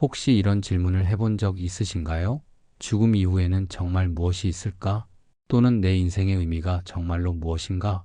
혹시 이런 질문을 해본 적 있으신가요? 죽음 이후에는 정말 무엇이 있을까? 또는 내 인생의 의미가 정말로 무엇인가?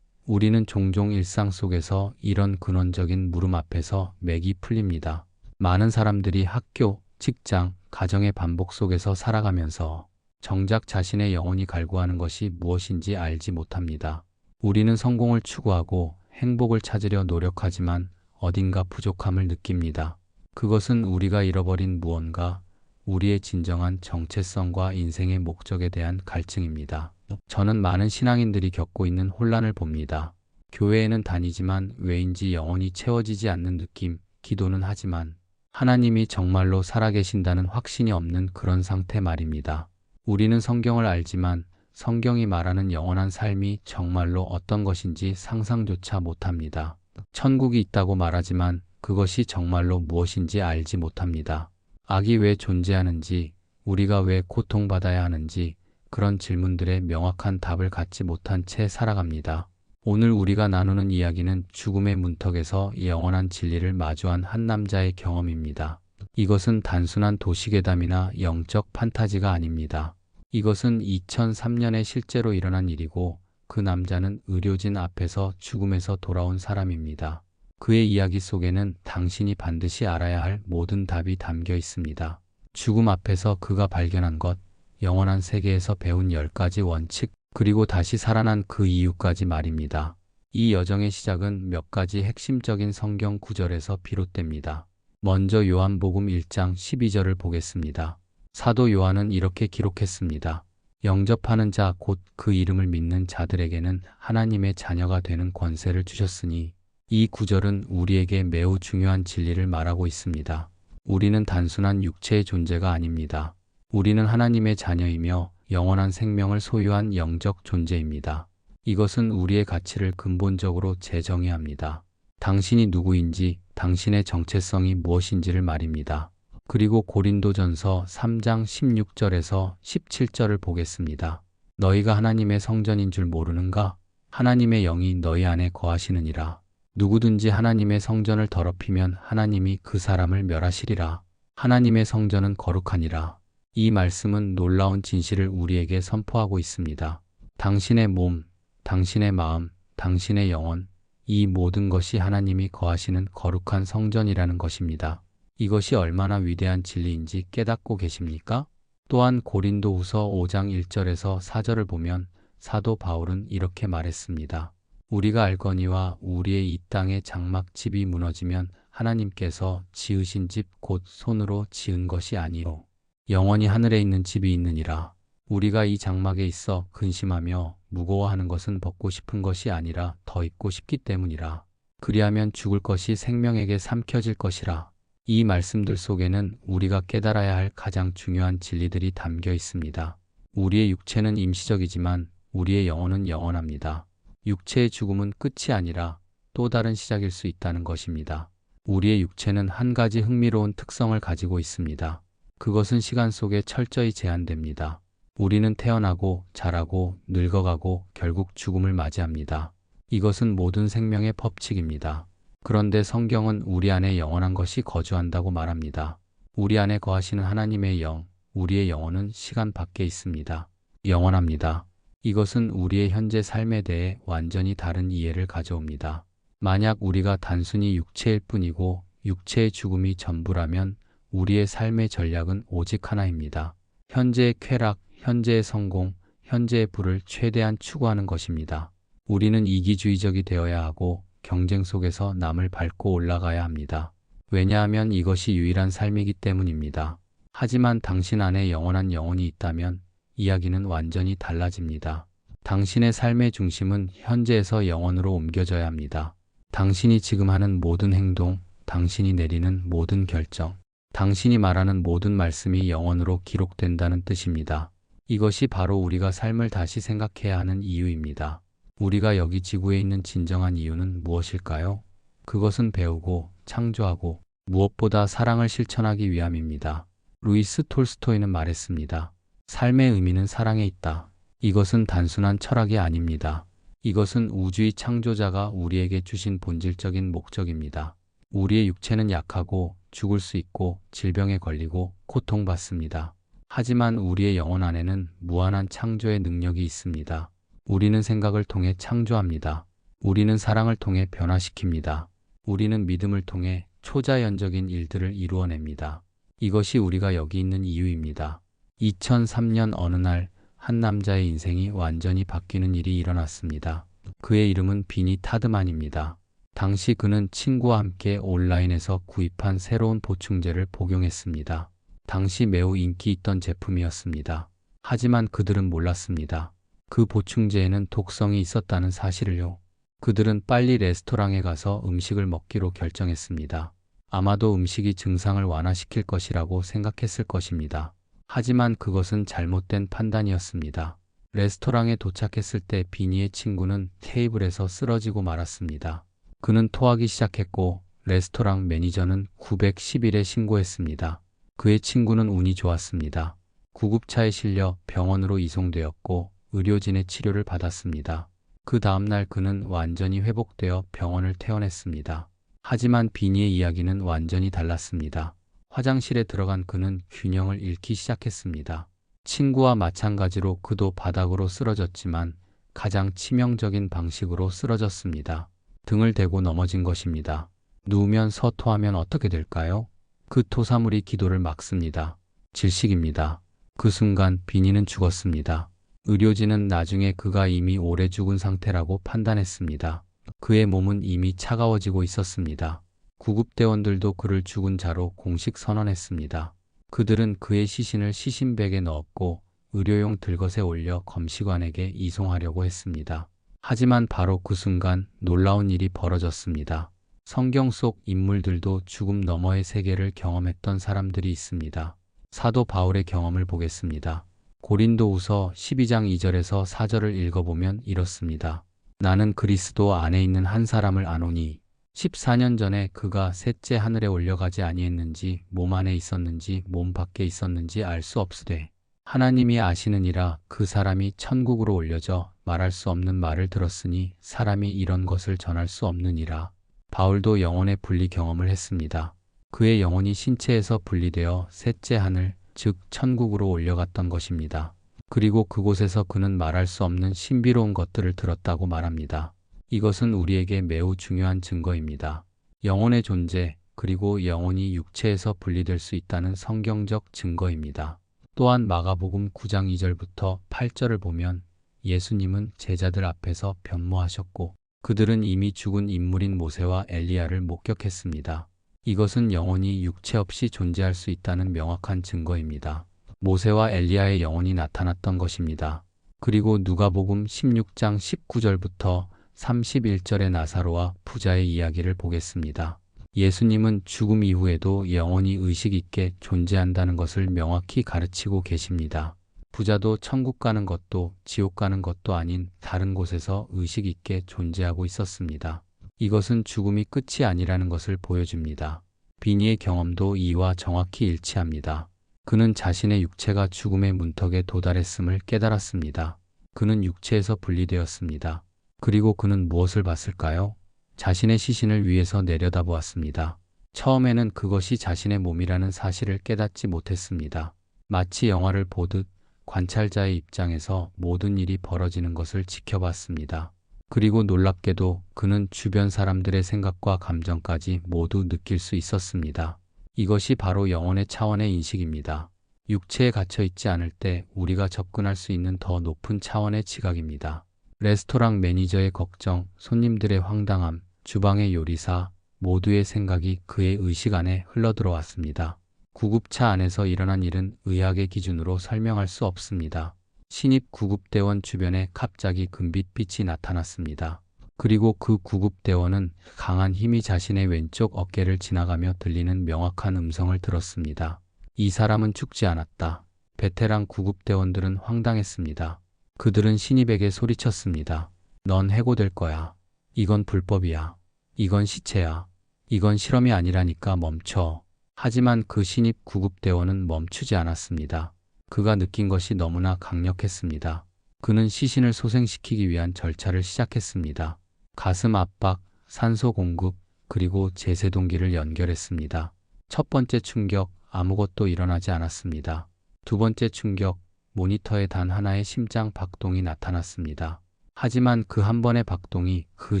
우리는 종종 일상 속에서 이런 근원적인 물음 앞에서 맥이 풀립니다. 많은 사람들이 학교, 직장, 가정의 반복 속에서 살아가면서 정작 자신의 영혼이 갈구하는 것이 무엇인지 알지 못합니다. 우리는 성공을 추구하고 행복을 찾으려 노력하지만 어딘가 부족함을 느낍니다. 그것은 우리가 잃어버린 무언가, 우리의 진정한 정체성과 인생의 목적에 대한 갈증입니다. 저는 많은 신앙인들이 겪고 있는 혼란을 봅니다. 교회에는 다니지만 왜인지 영혼이 채워지지 않는 느낌, 기도는 하지만 하나님이 정말로 살아계신다는 확신이 없는 그런 상태 말입니다. 우리는 성경을 알지만 성경이 말하는 영원한 삶이 정말로 어떤 것인지 상상조차 못합니다. 천국이 있다고 말하지만 그것이 정말로 무엇인지 알지 못합니다. 악이 왜 존재하는지, 우리가 왜 고통받아야 하는지 그런 질문들의 명확한 답을 갖지 못한 채 살아갑니다. 오늘 우리가 나누는 이야기는 죽음의 문턱에서 영원한 진리를 마주한 한 남자의 경험입니다. 이것은 단순한 도시괴담이나 영적 판타지가 아닙니다. 이것은 2003년에 실제로 일어난 일이고 그 남자는 의료진 앞에서 죽음에서 돌아온 사람입니다. 그의 이야기 속에는 당신이 반드시 알아야 할 모든 답이 담겨 있습니다. 죽음 앞에서 그가 발견한 것, 영원한 세계에서 배운 10가지 원칙, 그리고 다시 살아난 그 이유까지 말입니다. 이 여정의 시작은 몇 가지 핵심적인 성경 구절에서 비롯됩니다. 먼저 요한복음 1장 12절을 보겠습니다. 사도 요한은 이렇게 기록했습니다. 영접하는 자 곧 그 이름을 믿는 자들에게는 하나님의 자녀가 되는 권세를 주셨으니 이 구절은 우리에게 매우 중요한 진리를 말하고 있습니다. 우리는 단순한 육체의 존재가 아닙니다. 우리는 하나님의 자녀이며 영원한 생명을 소유한 영적 존재입니다. 이것은 우리의 가치를 근본적으로 재정의 합니다. 당신이 누구인지, 당신의 정체성이 무엇인지를 말입니다. 그리고 고린도전서 3장 16절에서 17절을 보겠습니다. 너희가 하나님의 성전인 줄 모르는가? 하나님의 영이 너희 안에 거하시느니라. 누구든지 하나님의 성전을 더럽히면 하나님이 그 사람을 멸하시리라. 하나님의 성전은 거룩하니라. 이 말씀은 놀라운 진실을 우리에게 선포하고 있습니다. 당신의 몸, 당신의 마음, 당신의 영혼, 이 모든 것이 하나님이 거하시는 거룩한 성전이라는 것입니다. 이것이 얼마나 위대한 진리인지 깨닫고 계십니까? 또한 고린도 후서 5장 1절에서 4절을 보면 사도 바울은 이렇게 말했습니다. 우리가 알거니와 우리의 이 땅의 장막집이 무너지면 하나님께서 지으신 집 곧 손으로 지은 것이 아니요 영원히 하늘에 있는 집이 있느니라. 우리가 이 장막에 있어 근심하며 무거워하는 것은 벗고 싶은 것이 아니라 더 입고 싶기 때문이라. 그리하면 죽을 것이 생명에게 삼켜질 것이라. 이 말씀들 속에는 우리가 깨달아야 할 가장 중요한 진리들이 담겨 있습니다. 우리의 육체는 임시적이지만 우리의 영혼은 영원합니다. 육체의 죽음은 끝이 아니라 또 다른 시작일 수 있다는 것입니다. 우리의 육체는 한 가지 흥미로운 특성을 가지고 있습니다. 그것은 시간 속에 철저히 제한됩니다. 우리는 태어나고 자라고 늙어가고 결국 죽음을 맞이합니다. 이것은 모든 생명의 법칙입니다. 그런데 성경은 우리 안에 영원한 것이 거주한다고 말합니다. 우리 안에 거하시는 하나님의 영, 우리의 영혼은 시간 밖에 있습니다. 영원합니다. 이것은 우리의 현재 삶에 대해 완전히 다른 이해를 가져옵니다. 만약 우리가 단순히 육체일 뿐이고 육체의 죽음이 전부라면 우리의 삶의 전략은 오직 하나입니다. 현재의 쾌락, 현재의 성공, 현재의 부를 최대한 추구하는 것입니다. 우리는 이기주의적이 되어야 하고 경쟁 속에서 남을 밟고 올라가야 합니다. 왜냐하면 이것이 유일한 삶이기 때문입니다. 하지만 당신 안에 영원한 영혼이 있다면 이야기는 완전히 달라집니다. 당신의 삶의 중심은 현재에서 영원으로 옮겨져야 합니다. 당신이 지금 하는 모든 행동, 당신이 내리는 모든 결정, 당신이 말하는 모든 말씀이 영원으로 기록된다는 뜻입니다. 이것이 바로 우리가 삶을 다시 생각해야 하는 이유입니다. 우리가 여기 지구에 있는 진정한 이유는 무엇일까요? 그것은 배우고 창조하고 무엇보다 사랑을 실천하기 위함입니다. 루이스 톨스토이는 말했습니다. 삶의 의미는 사랑에 있다. 이것은 단순한 철학이 아닙니다. 이것은 우주의 창조자가 우리에게 주신 본질적인 목적입니다. 우리의 육체는 약하고 죽을 수 있고 질병에 걸리고 고통받습니다. 하지만 우리의 영혼 안에는 무한한 창조의 능력이 있습니다. 우리는 생각을 통해 창조합니다. 우리는 사랑을 통해 변화시킵니다. 우리는 믿음을 통해 초자연적인 일들을 이루어냅니다. 이것이 우리가 여기 있는 이유입니다. 2003년 어느 날 한 남자의 인생이 완전히 바뀌는 일이 일어났습니다. 그의 이름은 비니 타드만입니다. 당시 그는 친구와 함께 온라인에서 구입한 새로운 보충제를 복용했습니다. 당시 매우 인기 있던 제품이었습니다. 하지만 그들은 몰랐습니다. 그 보충제에는 독성이 있었다는 사실을요. 그들은 빨리 레스토랑에 가서 음식을 먹기로 결정했습니다. 아마도 음식이 증상을 완화시킬 것이라고 생각했을 것입니다. 하지만 그것은 잘못된 판단이었습니다. 레스토랑에 도착했을 때 비니의 친구는 테이블에서 쓰러지고 말았습니다. 그는 토하기 시작했고 레스토랑 매니저는 911에 신고했습니다. 그의 친구는 운이 좋았습니다. 구급차에 실려 병원으로 이송되었고 의료진의 치료를 받았습니다. 그 다음날 그는 완전히 회복되어 병원을 퇴원했습니다. 하지만 비니의 이야기는 완전히 달랐습니다. 화장실에 들어간 그는 균형을 잃기 시작했습니다. 친구와 마찬가지로 그도 바닥으로 쓰러졌지만 가장 치명적인 방식으로 쓰러졌습니다. 등을 대고 넘어진 것입니다. 누우면 서토하면 어떻게 될까요? 그 토사물이 기도를 막습니다. 질식입니다. 그 순간 비니는 죽었습니다. 의료진은 나중에 그가 이미 오래 죽은 상태라고 판단했습니다. 그의 몸은 이미 차가워지고 있었습니다. 구급대원들도 그를 죽은 자로 공식 선언했습니다. 그들은 그의 시신을 시신백에 넣었고 의료용 들것에 올려 검시관에게 이송하려고 했습니다. 하지만 바로 그 순간 놀라운 일이 벌어졌습니다. 성경 속 인물들도 죽음 너머의 세계를 경험했던 사람들이 있습니다. 사도 바울의 경험을 보겠습니다. 고린도후서 12장 2절에서 4절을 읽어보면 이렇습니다. 나는 그리스도 안에 있는 한 사람을 아노니 14년 전에 그가 셋째 하늘에 올려가지 아니했는지 몸 안에 있었는지 몸 밖에 있었는지 알 수 없으되 하나님이 아시느니라 그 사람이 천국으로 올려져 말할 수 없는 말을 들었으니 사람이 이런 것을 전할 수 없느니라. 바울도 영혼의 분리 경험을 했습니다. 그의 영혼이 신체에서 분리되어 셋째 하늘, 즉 천국으로 올려갔던 것입니다. 그리고 그곳에서 그는 말할 수 없는 신비로운 것들을 들었다고 말합니다. 이것은 우리에게 매우 중요한 증거입니다. 영혼의 존재, 그리고 영혼이 육체에서 분리될 수 있다는 성경적 증거입니다. 또한 마가복음 9장 2절부터 8절을 보면 예수님은 제자들 앞에서 변모하셨고 그들은 이미 죽은 인물인 모세와 엘리야를 목격했습니다. 이것은 영혼이 육체 없이 존재할 수 있다는 명확한 증거입니다. 모세와 엘리야의 영혼이 나타났던 것입니다. 그리고 누가복음 16장 19절부터 31절의 나사로와 부자의 이야기를 보겠습니다. 예수님은 죽음 이후에도 영혼이 의식 있게 존재한다는 것을 명확히 가르치고 계십니다. 부자도 천국 가는 것도 지옥 가는 것도 아닌 다른 곳에서 의식 있게 존재하고 있었습니다. 이것은 죽음이 끝이 아니라는 것을 보여줍니다. 비니의 경험도 이와 정확히 일치합니다. 그는 자신의 육체가 죽음의 문턱에 도달했음을 깨달았습니다. 그는 육체에서 분리되었습니다. 그리고 그는 무엇을 봤을까요? 자신의 시신을 위에서 내려다보았습니다. 처음에는 그것이 자신의 몸이라는 사실을 깨닫지 못했습니다. 마치 영화를 보듯 관찰자의 입장에서 모든 일이 벌어지는 것을 지켜봤습니다. 그리고 놀랍게도 그는 주변 사람들의 생각과 감정까지 모두 느낄 수 있었습니다. 이것이 바로 영혼의 차원의 인식입니다. 육체에 갇혀 있지 않을 때 우리가 접근할 수 있는 더 높은 차원의 지각입니다. 레스토랑 매니저의 걱정, 손님들의 황당함, 주방의 요리사, 모두의 생각이 그의 의식 안에 흘러들어왔습니다. 구급차 안에서 일어난 일은 의학의 기준으로 설명할 수 없습니다. 신입 구급대원 주변에 갑자기 금빛빛이 나타났습니다. 그리고 그 구급대원은 강한 힘이 자신의 왼쪽 어깨를 지나가며 들리는 명확한 음성을 들었습니다. 이 사람은 죽지 않았다. 베테랑 구급대원들은 황당했습니다. 그들은 신입에게 소리쳤습니다. 넌 해고될 거야. 이건 불법이야. 이건 시체야. 이건 실험이 아니라니까 멈춰. 하지만 그 신입 구급대원은 멈추지 않았습니다. 그가 느낀 것이 너무나 강력했습니다. 그는 시신을 소생시키기 위한 절차를 시작했습니다. 가슴 압박, 산소 공급, 그리고 제세 동기를 연결했습니다. 첫 번째 충격, 아무것도 일어나지 않았습니다. 두 번째 충격, 모니터에 단 하나의 심장 박동이 나타났습니다. 하지만 그 한 번의 박동이 그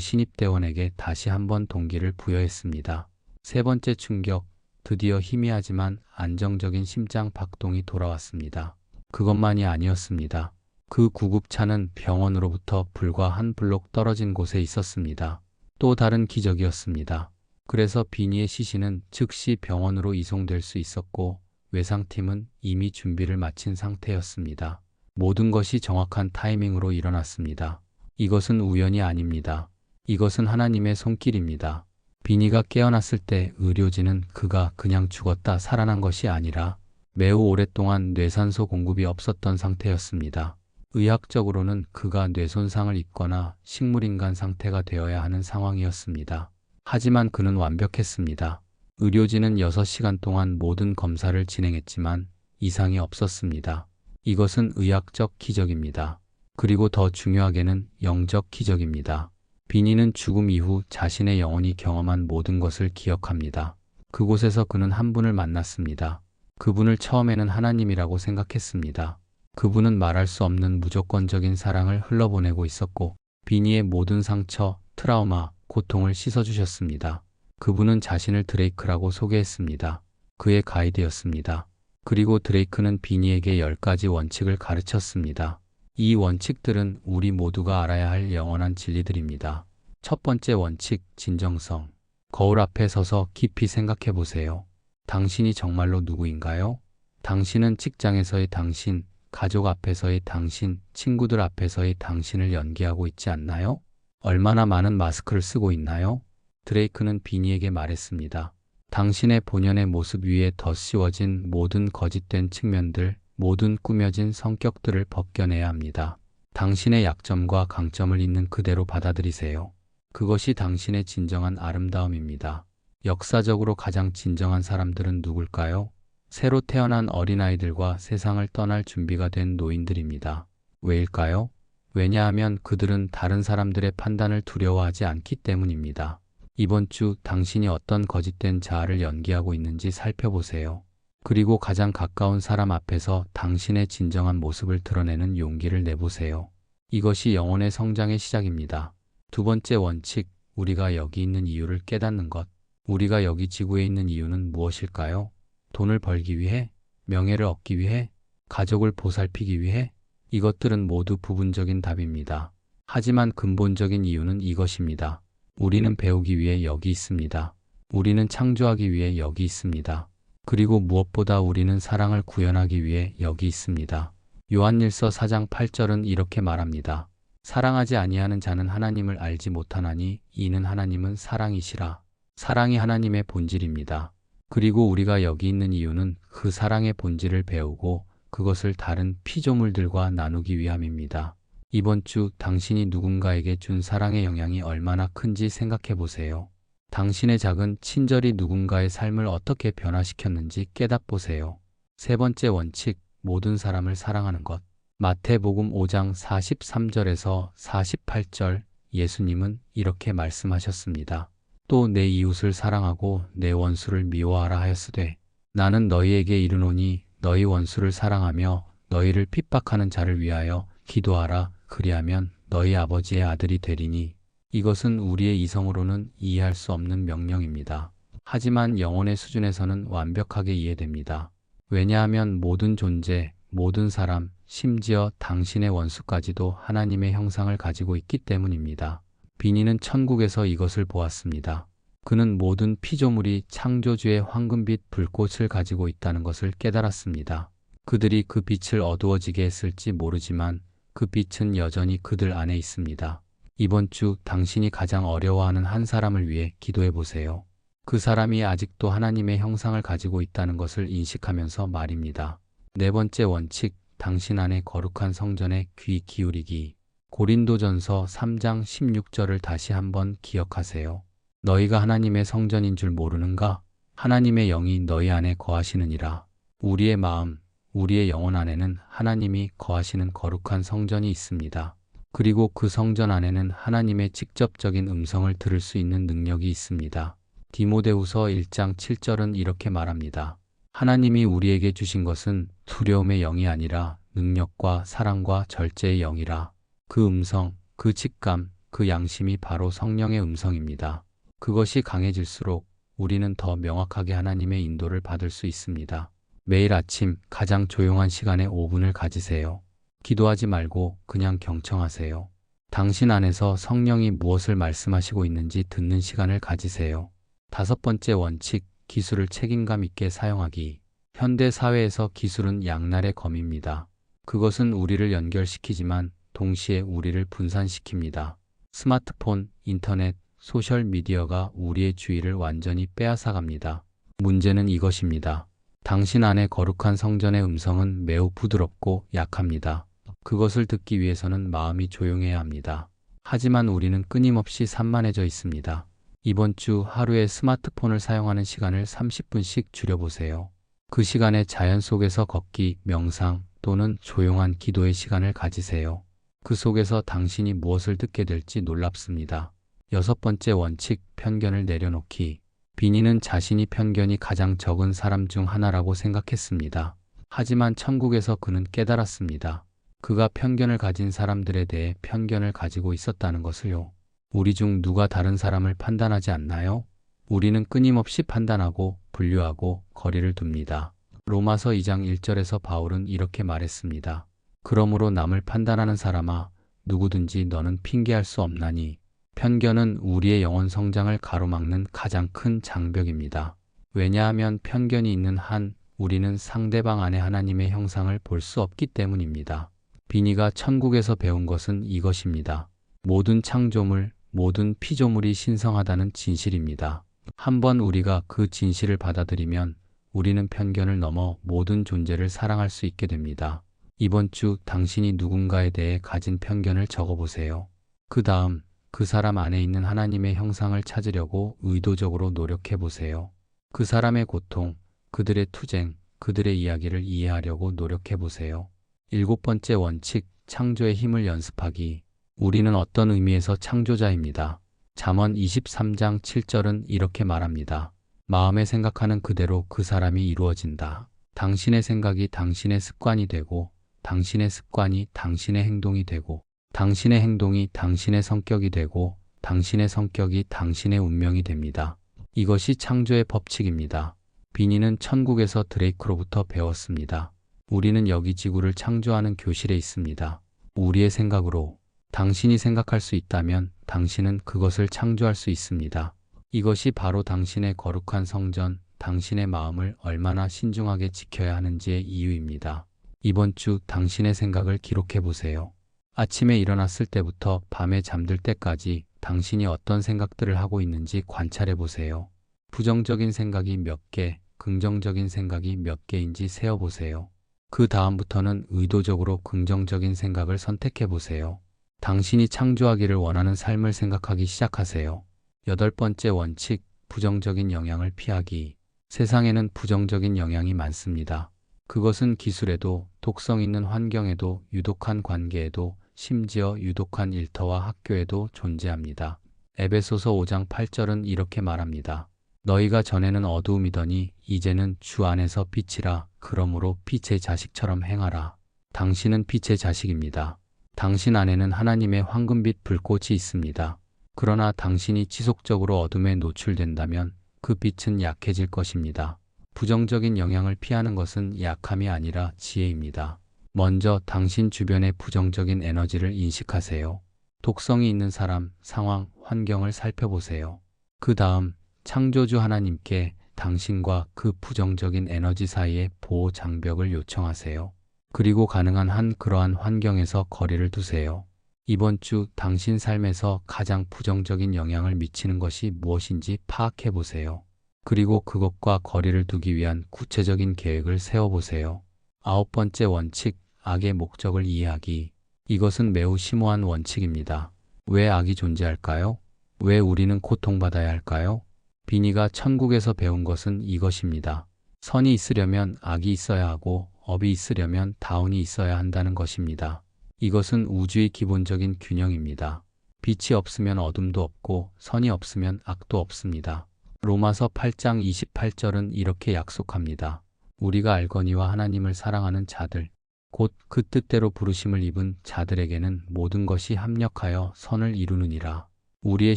신입대원에게 다시 한 번 동기를 부여했습니다. 세 번째 충격, 드디어 희미하지만 안정적인 심장 박동이 돌아왔습니다. 그것만이 아니었습니다. 그 구급차는 병원으로부터 불과 한 블록 떨어진 곳에 있었습니다. 또 다른 기적이었습니다. 그래서 비니의 시신은 즉시 병원으로 이송될 수 있었고 외상팀은 이미 준비를 마친 상태였습니다. 모든 것이 정확한 타이밍으로 일어났습니다. 이것은 우연이 아닙니다. 이것은 하나님의 손길입니다. 비니가 깨어났을 때 의료진은 그가 그냥 죽었다 살아난 것이 아니라 매우 오랫동안 뇌산소 공급이 없었던 상태였습니다. 의학적으로는 그가 뇌손상을 입거나 식물인간 상태가 되어야 하는 상황이었습니다. 하지만 그는 완벽했습니다. 의료진은 6시간 동안 모든 검사를 진행했지만 이상이 없었습니다. 이것은 의학적 기적입니다. 그리고 더 중요하게는 영적 기적입니다. 비니는 죽음 이후 자신의 영혼이 경험한 모든 것을 기억합니다. 그곳에서 그는 한 분을 만났습니다. 그분을 처음에는 하나님이라고 생각했습니다. 그분은 말할 수 없는 무조건적인 사랑을 흘러보내고 있었고, 비니의 모든 상처, 트라우마, 고통을 씻어주셨습니다. 그분은 자신을 드레이크라고 소개했습니다. 그의 가이드였습니다. 그리고 드레이크는 비니에게 10가지 원칙을 가르쳤습니다. 이 원칙들은 우리 모두가 알아야 할 영원한 진리들입니다. 첫 번째 원칙, 진정성. 거울 앞에 서서 깊이 생각해 보세요. 당신이 정말로 누구인가요? 당신은 직장에서의 당신, 가족 앞에서의 당신, 친구들 앞에서의 당신을 연기하고 있지 않나요? 얼마나 많은 마스크를 쓰고 있나요? 드레이크는 비니에게 말했습니다. 당신의 본연의 모습 위에 덧 씌워진 모든 거짓된 측면들, 모든 꾸며진 성격들을 벗겨내야 합니다. 당신의 약점과 강점을 있는 그대로 받아들이세요. 그것이 당신의 진정한 아름다움입니다. 역사적으로 가장 진정한 사람들은 누굴까요? 새로 태어난 어린아이들과 세상을 떠날 준비가 된 노인들입니다. 왜일까요? 왜냐하면 그들은 다른 사람들의 판단을 두려워하지 않기 때문입니다. 이번 주 당신이 어떤 거짓된 자아를 연기하고 있는지 살펴보세요. 그리고 가장 가까운 사람 앞에서 당신의 진정한 모습을 드러내는 용기를 내보세요. 이것이 영혼의 성장의 시작입니다. 두 번째 원칙, 우리가 여기 있는 이유를 깨닫는 것. 우리가 여기 지구에 있는 이유는 무엇일까요? 돈을 벌기 위해? 명예를 얻기 위해? 가족을 보살피기 위해? 이것들은 모두 부분적인 답입니다. 하지만 근본적인 이유는 이것입니다. 우리는 배우기 위해 여기 있습니다. 우리는 창조하기 위해 여기 있습니다. 그리고 무엇보다 우리는 사랑을 구현하기 위해 여기 있습니다. 요한일서 4장 8절은 이렇게 말합니다. 사랑하지 아니하는 자는 하나님을 알지 못하나니 이는 하나님은 사랑이시라. 사랑이 하나님의 본질입니다. 그리고 우리가 여기 있는 이유는 그 사랑의 본질을 배우고 그것을 다른 피조물들과 나누기 위함입니다. 이번 주 당신이 누군가에게 준 사랑의 영향이 얼마나 큰지 생각해 보세요. 당신의 작은 친절이 누군가의 삶을 어떻게 변화시켰는지 깨닫보세요. 세 번째 원칙, 모든 사람을 사랑하는 것. 마태복음 5장 43절에서 48절 예수님은 이렇게 말씀하셨습니다. 또 내 이웃을 사랑하고 내 원수를 미워하라 하였으되 나는 너희에게 이르노니 너희 원수를 사랑하며 너희를 핍박하는 자를 위하여 기도하라 그리하면 너희 아버지의 아들이 되리니 이것은 우리의 이성으로는 이해할 수 없는 명령입니다. 하지만 영혼의 수준에서는 완벽하게 이해됩니다. 왜냐하면 모든 존재, 모든 사람, 심지어 당신의 원수까지도 하나님의 형상을 가지고 있기 때문입니다. 비니는 천국에서 이것을 보았습니다. 그는 모든 피조물이 창조주의 황금빛 불꽃을 가지고 있다는 것을 깨달았습니다. 그들이 그 빛을 어두워지게 했을지 모르지만 그 빛은 여전히 그들 안에 있습니다. 이번 주 당신이 가장 어려워하는 한 사람을 위해 기도해 보세요. 그 사람이 아직도 하나님의 형상을 가지고 있다는 것을 인식하면서 말입니다. 네 번째 원칙, 당신 안에 거룩한 성전에 귀 기울이기. 고린도전서 3장 16절을 다시 한번 기억하세요. 너희가 하나님의 성전인 줄 모르는가? 하나님의 영이 너희 안에 거하시느니라. 우리의 마음, 우리의 영혼 안에는 하나님이 거하시는 거룩한 성전이 있습니다. 그리고 그 성전 안에는 하나님의 직접적인 음성을 들을 수 있는 능력이 있습니다. 디모데후서 1장 7절은 이렇게 말합니다. 하나님이 우리에게 주신 것은 두려움의 영이 아니라 능력과 사랑과 절제의 영이라. 그 음성, 그 직감, 그 양심이 바로 성령의 음성입니다. 그것이 강해질수록 우리는 더 명확하게 하나님의 인도를 받을 수 있습니다. 매일 아침 가장 조용한 시간에 5분을 가지세요. 기도하지 말고 그냥 경청하세요. 당신 안에서 성령이 무엇을 말씀하시고 있는지 듣는 시간을 가지세요. 다섯 번째 원칙, 기술을 책임감 있게 사용하기. 현대 사회에서 기술은 양날의 검입니다. 그것은 우리를 연결시키지만 동시에 우리를 분산시킵니다. 스마트폰, 인터넷, 소셜미디어가 우리의 주의를 완전히 빼앗아갑니다. 문제는 이것입니다. 당신 안에 거룩한 성전의 음성은 매우 부드럽고 약합니다. 그것을 듣기 위해서는 마음이 조용해야 합니다. 하지만 우리는 끊임없이 산만해져 있습니다. 이번 주 하루에 스마트폰을 사용하는 시간을 30분씩 줄여보세요. 그 시간에 자연 속에서 걷기, 명상 또는 조용한 기도의 시간을 가지세요. 그 속에서 당신이 무엇을 듣게 될지 놀랍습니다. 여섯 번째 원칙, 편견을 내려놓기. 비니는 자신이 편견이 가장 적은 사람 중 하나라고 생각했습니다. 하지만 천국에서 그는 깨달았습니다. 그가 편견을 가진 사람들에 대해 편견을 가지고 있었다는 것을요. 우리 중 누가 다른 사람을 판단하지 않나요? 우리는 끊임없이 판단하고 분류하고 거리를 둡니다. 로마서 2장 1절에서 바울은 이렇게 말했습니다. 그러므로 남을 판단하는 사람아 누구든지 너는 핑계할 수 없나니 편견은 우리의 영혼 성장을 가로막는 가장 큰 장벽입니다. 왜냐하면 편견이 있는 한 우리는 상대방 안에 하나님의 형상을 볼 수 없기 때문입니다. 비니가 천국에서 배운 것은 이것입니다. 모든 창조물, 모든 피조물이 신성하다는 진실입니다. 한번 우리가 그 진실을 받아들이면 우리는 편견을 넘어 모든 존재를 사랑할 수 있게 됩니다. 이번 주 당신이 누군가에 대해 가진 편견을 적어보세요. 그 다음 그 사람 안에 있는 하나님의 형상을 찾으려고 의도적으로 노력해 보세요. 그 사람의 고통, 그들의 투쟁, 그들의 이야기를 이해하려고 노력해 보세요. 일곱 번째 원칙, 창조의 힘을 연습하기. 우리는 어떤 의미에서 창조자입니다. 잠언 23장 7절은 이렇게 말합니다. 마음에 생각하는 그대로 그 사람이 이루어진다. 당신의 생각이 당신의 습관이 되고, 당신의 습관이 당신의 행동이 되고, 당신의 행동이 당신의 성격이 되고, 당신의 성격이 당신의 운명이 됩니다. 이것이 창조의 법칙입니다. 비니는 천국에서 드레이크로부터 배웠습니다. 우리는 여기 지구를 창조하는 교실에 있습니다. 우리의 생각으로 당신이 생각할 수 있다면 당신은 그것을 창조할 수 있습니다. 이것이 바로 당신의 거룩한 성전, 당신의 마음을 얼마나 신중하게 지켜야 하는지의 이유입니다. 이번 주 당신의 생각을 기록해 보세요. 아침에 일어났을 때부터 밤에 잠들 때까지 당신이 어떤 생각들을 하고 있는지 관찰해 보세요. 부정적인 생각이 몇 개, 긍정적인 생각이 몇 개인지 세어 보세요. 그 다음부터는 의도적으로 긍정적인 생각을 선택해 보세요. 당신이 창조하기를 원하는 삶을 생각하기 시작하세요. 여덟 번째 원칙, 부정적인 영향을 피하기. 세상에는 부정적인 영향이 많습니다. 그것은 기술에도, 독성 있는 환경에도, 유독한 관계에도, 심지어 유독한 일터와 학교에도 존재합니다. 에베소서 5장 8절은 이렇게 말합니다. 너희가 전에는 어두움이더니 이제는 주 안에서 빛이라 그러므로 빛의 자식처럼 행하라. 당신은 빛의 자식입니다. 당신 안에는 하나님의 황금빛 불꽃이 있습니다. 그러나 당신이 지속적으로 어둠에 노출된다면 그 빛은 약해질 것입니다. 부정적인 영향을 피하는 것은 약함이 아니라 지혜입니다. 먼저 당신 주변의 부정적인 에너지를 인식하세요. 독성이 있는 사람, 상황, 환경을 살펴보세요. 그 다음 창조주 하나님께 당신과 그 부정적인 에너지 사이에 보호 장벽을 요청하세요. 그리고 가능한 한 그러한 환경에서 거리를 두세요. 이번 주 당신 삶에서 가장 부정적인 영향을 미치는 것이 무엇인지 파악해 보세요. 그리고 그것과 거리를 두기 위한 구체적인 계획을 세워 보세요. 아홉 번째 원칙, 악의 목적을 이해하기. 이것은 매우 심오한 원칙입니다. 왜 악이 존재할까요? 왜 우리는 고통받아야 할까요? 비니가 천국에서 배운 것은 이것입니다. 선이 있으려면 악이 있어야 하고 업이 있으려면 다운이 있어야 한다는 것입니다. 이것은 우주의 기본적인 균형입니다. 빛이 없으면 어둠도 없고 선이 없으면 악도 없습니다. 로마서 8장 28절은 이렇게 약속합니다. 우리가 알거니와 하나님을 사랑하는 자들, 곧 그 뜻대로 부르심을 입은 자들에게는 모든 것이 합력하여 선을 이루느니라. 우리의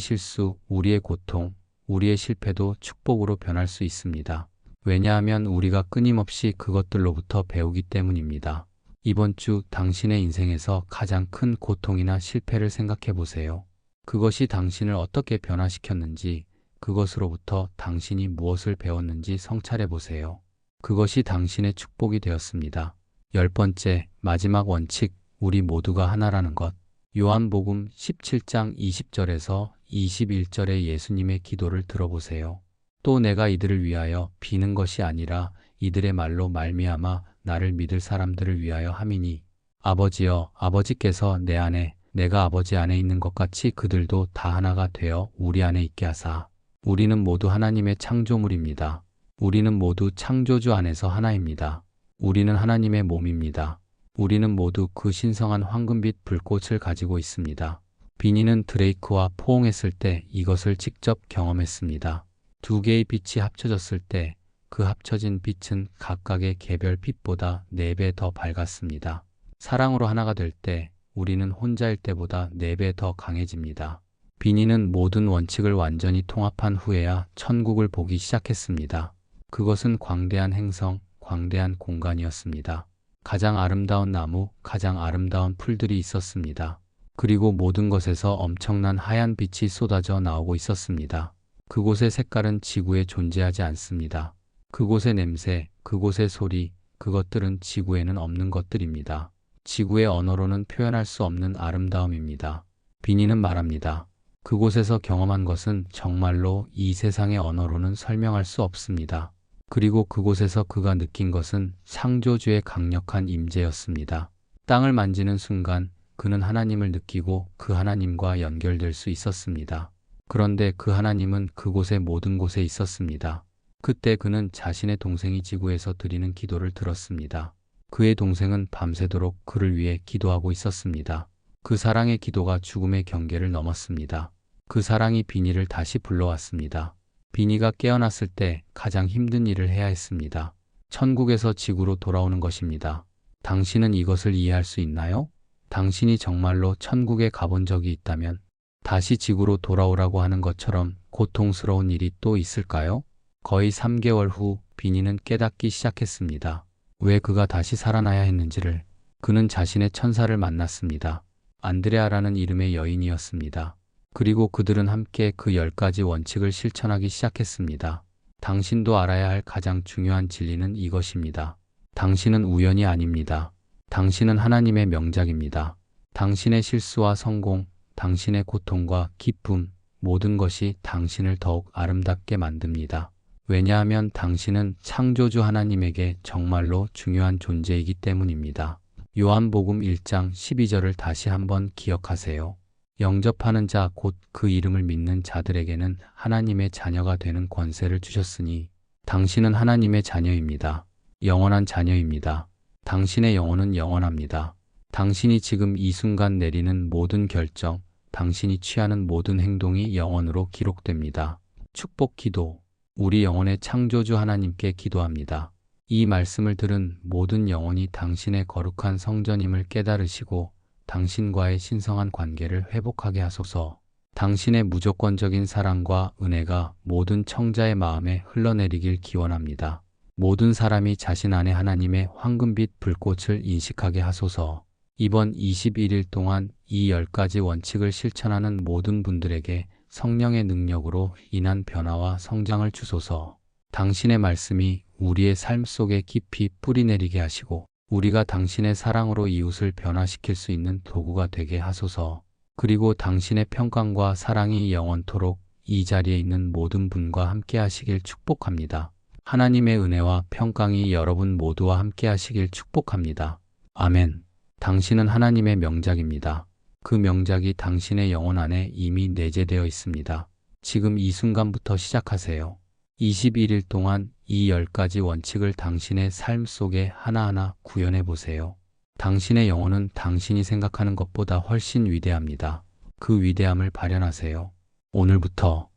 실수, 우리의 고통, 우리의 실패도 축복으로 변할 수 있습니다. 왜냐하면 우리가 끊임없이 그것들로부터 배우기 때문입니다. 이번 주 당신의 인생에서 가장 큰 고통이나 실패를 생각해 보세요. 그것이 당신을 어떻게 변화시켰는지, 그것으로부터 당신이 무엇을 배웠는지 성찰해 보세요. 그것이 당신의 축복이 되었습니다. 열 번째, 마지막 원칙, 우리 모두가 하나라는 것. 요한복음 17장 20절에서 21절의 예수님의 기도를 들어보세요. 또 내가 이들을 위하여 비는 것이 아니라 이들의 말로 말미암아 나를 믿을 사람들을 위하여 함이니 아버지여 아버지께서 내 안에 내가 아버지 안에 있는 것 같이 그들도 다 하나가 되어 우리 안에 있게 하사 우리는 모두 하나님의 창조물입니다. 우리는 모두 창조주 안에서 하나입니다. 우리는 하나님의 몸입니다. 우리는 모두 그 신성한 황금빛 불꽃을 가지고 있습니다. 비니는 드레이크와 포옹했을 때 이것을 직접 경험했습니다. 두 개의 빛이 합쳐졌을 때 그 합쳐진 빛은 각각의 개별 빛보다 네배더 밝았습니다. 사랑으로 하나가 될 때 우리는 혼자일 때보다 네배더 강해집니다. 비니는 모든 원칙을 완전히 통합한 후에야 천국을 보기 시작했습니다. 그것은 광대한 행성, 광대한 공간이었습니다. 가장 아름다운 나무, 가장 아름다운 풀들이 있었습니다. 그리고 모든 것에서 엄청난 하얀 빛이 쏟아져 나오고 있었습니다. 그곳의 색깔은 지구에 존재하지 않습니다. 그곳의 냄새, 그곳의 소리, 그것들은 지구에는 없는 것들입니다. 지구의 언어로는 표현할 수 없는 아름다움입니다. 비니는 말합니다. 그곳에서 경험한 것은 정말로 이 세상의 언어로는 설명할 수 없습니다. 그리고 그곳에서 그가 느낀 것은 창조주의 강력한 임재였습니다. 땅을 만지는 순간 그는 하나님을 느끼고 그 하나님과 연결될 수 있었습니다. 그런데 그 하나님은 그곳의 모든 곳에 있었습니다. 그때 그는 자신의 동생이 지구에서 드리는 기도를 들었습니다. 그의 동생은 밤새도록 그를 위해 기도하고 있었습니다. 그 사랑의 기도가 죽음의 경계를 넘었습니다. 그 사랑이 비니를 다시 불러왔습니다. 비니가 깨어났을 때 가장 힘든 일을 해야 했습니다. 천국에서 지구로 돌아오는 것입니다. 당신은 이것을 이해할 수 있나요? 당신이 정말로 천국에 가본 적이 있다면 다시 지구로 돌아오라고 하는 것처럼 고통스러운 일이 또 있을까요? 거의 3개월 후 비니는 깨닫기 시작했습니다. 왜 그가 다시 살아나야 했는지를 그는 자신의 천사를 만났습니다. 안드레아라는 이름의 여인이었습니다. 그리고 그들은 함께 그 열 가지 원칙을 실천하기 시작했습니다. 당신도 알아야 할 가장 중요한 진리는 이것입니다. 당신은 우연이 아닙니다. 당신은 하나님의 명작입니다. 당신의 실수와 성공, 당신의 고통과 기쁨, 모든 것이 당신을 더욱 아름답게 만듭니다. 왜냐하면 당신은 창조주 하나님에게 정말로 중요한 존재이기 때문입니다. 요한복음 1장 12절을 다시 한번 기억하세요. 영접하는 자 곧 그 이름을 믿는 자들에게는 하나님의 자녀가 되는 권세를 주셨으니 당신은 하나님의 자녀입니다. 영원한 자녀입니다. 당신의 영혼은 영원합니다. 당신이 지금 이 순간 내리는 모든 결정, 당신이 취하는 모든 행동이 영원으로 기록됩니다. 축복 기도. 우리 영혼의 창조주 하나님께 기도합니다. 이 말씀을 들은 모든 영혼이 당신의 거룩한 성전임을 깨달으시고 당신과의 신성한 관계를 회복하게 하소서. 당신의 무조건적인 사랑과 은혜가 모든 청자의 마음에 흘러내리길 기원합니다. 모든 사람이 자신 안에 하나님의 황금빛 불꽃을 인식하게 하소서. 이번 21일 동안 이 10가지 원칙을 실천하는 모든 분들에게 성령의 능력으로 인한 변화와 성장을 주소서. 당신의 말씀이 우리의 삶 속에 깊이 뿌리내리게 하시고 우리가 당신의 사랑으로 이웃을 변화시킬 수 있는 도구가 되게 하소서. 그리고 당신의 평강과 사랑이 영원토록 이 자리에 있는 모든 분과 함께 하시길 축복합니다. 하나님의 은혜와 평강이 여러분 모두와 함께 하시길 축복합니다. 아멘. 당신은 하나님의 명작입니다. 그 명작이 당신의 영혼 안에 이미 내재되어 있습니다. 지금 이 순간부터 시작하세요. 21일 동안 이 10가지 원칙을 당신의 삶 속에 하나하나 구현해 보세요. 당신의 영혼은 당신이 생각하는 것보다 훨씬 위대합니다. 그 위대함을 발현하세요. 오늘부터